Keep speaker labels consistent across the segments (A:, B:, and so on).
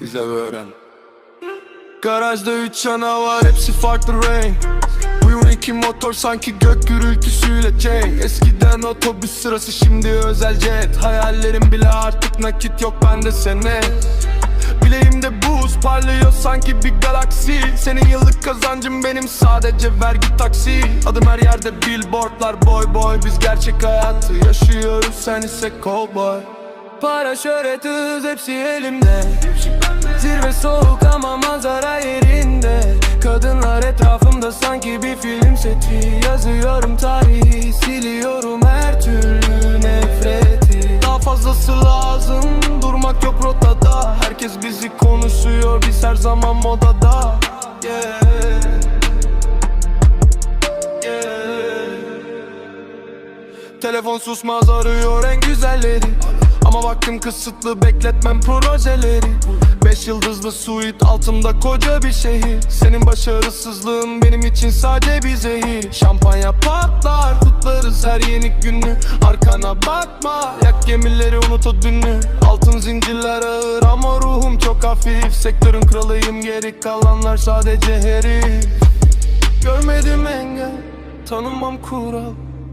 A: Ve öğren. Garajda üç canavar hepsi farklı renk. Bu iki motor sanki gök gürültüsüyle cenk Eskiden otobüs sırası şimdi özel jet. Hayallerim bile artık nakit yok bende senet Bileğimde buz parlıyor sanki bir galaksi. Senin yıllık kazancın benim sadece vergi taksi. Adım her yerde billboardlar boy boy Biz gerçek hayatı yaşıyoruz. Sen ise cowboy Para şöhret hız hepsi elimde. Zirve soğuk ama manzara yerinde. Kadınlar etrafımda sanki bir film seti. Yazıyorum tarihi siliyorum her türlü nefreti. Daha fazlası lazım durmak yok rotada. Herkes bizi konuşuyor biz her zaman modada. Yeah. Telefon susmaz arıyor en güzelleri Ama vaktim kısıtlı bekletmem projeleri. Beş yıldızlı suite altımda koca bir şehir. Senin başarısızlığın benim için sade bir zehir. Şampanya patlar kutlarız her yeni günü. Arkana bakma yak gemileri unut o dünü. Altın zincirler ağır ama ruhum çok hafif. Sektörün kralıyım geri kalanlar sadece herif. Görmedim engel, tanımam kural.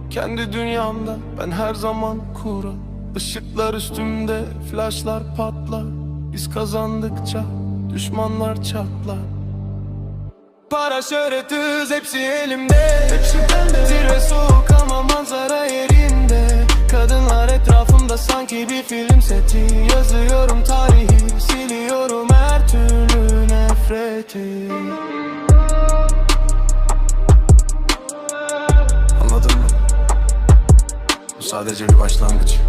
A: Kendi dünyamda ben her zaman kural Işıklar üstümde, flashlar patlar. Biz kazandıkça düşmanlar çatlar. Para şöhret hız hepsi elimde. Hepsi bende. Zirve soğuk ama manzara yerinde. Kadınlar etrafımda sanki bir film seti. Yazıyorum tarihi, siliyorum her türlü nefreti. Anladın mı? Bu sadece bir başlangıç